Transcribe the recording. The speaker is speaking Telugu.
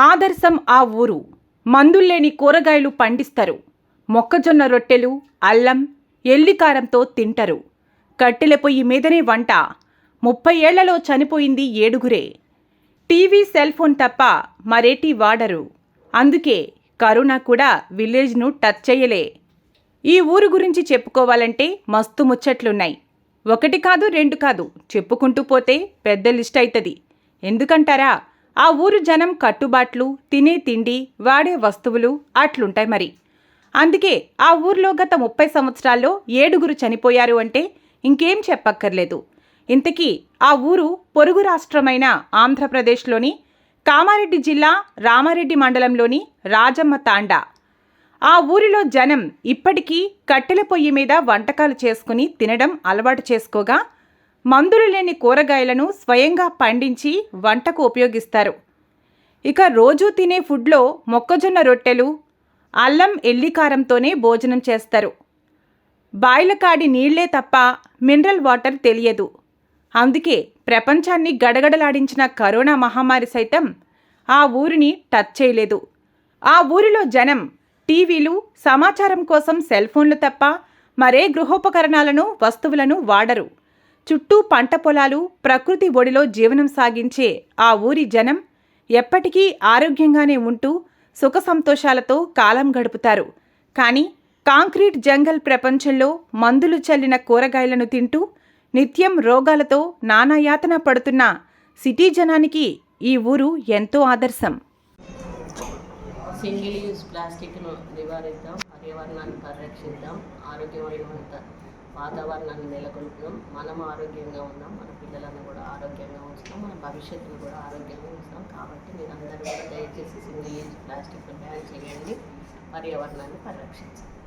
ఆదర్శం ఆ ఊరు. మందుల్లేని కూరగాయలు పండిస్తారు. మొక్కజొన్న రొట్టెలు అల్లం ఎల్లికారంతో తింటరు. కట్టెల పొయ్యి మీదనే వంట. ముప్పై ఏళ్ళలో చనిపోయింది ఏడుగురే. టీవీ సెల్ ఫోన్ తప్ప మరేటి వాడరు. అందుకే కరోనా కూడా విలేజ్ను టచ్ చేయలే ఈ ఊరు గురించి చెప్పుకోవాలంటే మస్తు ముచ్చట్లున్నాయి. ఒకటి కాదు రెండు కాదు. చెప్పుకుంటూ పోతే పెద్ద లిస్ట్ అవుతుంది ఎందుకంటారా? ఆ ఊరు జనం కట్టుబాట్లు తినే తిండి వాడే వస్తువులు అట్లుంటాయి మరి. అందుకే ఆ ఊర్లో గత ముప్పై సంవత్సరాల్లో ఏడుగురు చనిపోయారు అంటే ఇంకేం చెప్పక్కర్లేదు. ఇంతకీ ఆ ఊరు పొరుగు రాష్ట్రమైన ఆంధ్రప్రదేశ్లోని కామారెడ్డి జిల్లా రామారెడ్డి మండలంలోని రాజమ్మ తాండా. ఆ ఊరిలో జనం ఇప్పటికీ కట్టెల పొయ్యి మీద వంటకాలు చేసుకుని తినడం అలవాటు చేసుకోగా మందులు లేని కూరగాయలను స్వయంగా పండించి వంటకు ఉపయోగిస్తారు. ఇక రోజూ తినే ఫుడ్లో మొక్కజొన్న రొట్టెలు అల్లం ఎల్లికారంతోనే భోజనం చేస్తారు. బాయిలకాడి నీళ్ళే తప్ప మినరల్ వాటర్ తెలియదు. అందుకే ప్రపంచాన్ని గడగడలాడించిన కరోనా మహమ్మారి సైతం ఆ ఊరిని టచ్ చేయలేదు. ఆ ఊరిలో జనం టీవీలు సమాచారం కోసం సెల్ ఫోన్లు తప్ప మరే గృహోపకరణాలను వస్తువులను వాడరు. చుట్టూ పంట పొలాలు ప్రకృతి ఒడిలో జీవనం సాగించే ఆ ఊరి జనం ఎప్పటికీ ఆరోగ్యంగానే ఉంటూ సుఖ సంతోషాలతో కాలం గడుపుతారు. కానీ కాంక్రీట్ జంగల్ ప్రపంచంలో మందులు చల్లిన కూరగాయలను తింటూ నిత్యం రోగాలతో నానాయాతన పడుతున్న సిటీ జనానికి ఈ ఊరు ఎంతో ఆదర్శం. సింగిల్ యూజ్ ప్లాస్టిక్ను నివారిద్దాం పర్యావరణాన్ని పరిరక్షిద్దాం ఆరోగ్యమైన వాతావరణాన్ని నెలకొల్పుతున్నాం మనం ఆరోగ్యంగా ఉన్నాం. మన పిల్లలను కూడా ఆరోగ్యంగా ఉంచుతాం. మన భవిష్యత్తును కూడా ఆరోగ్యంగా ఉంచుతాం. కాబట్టి మీరు అందరూ కూడా దయచేసి సింగిల్ యూజ్ ప్లాస్టిక్ బ్యాన్ చేయండి. పర్యావరణాన్ని పరిరక్షించండి.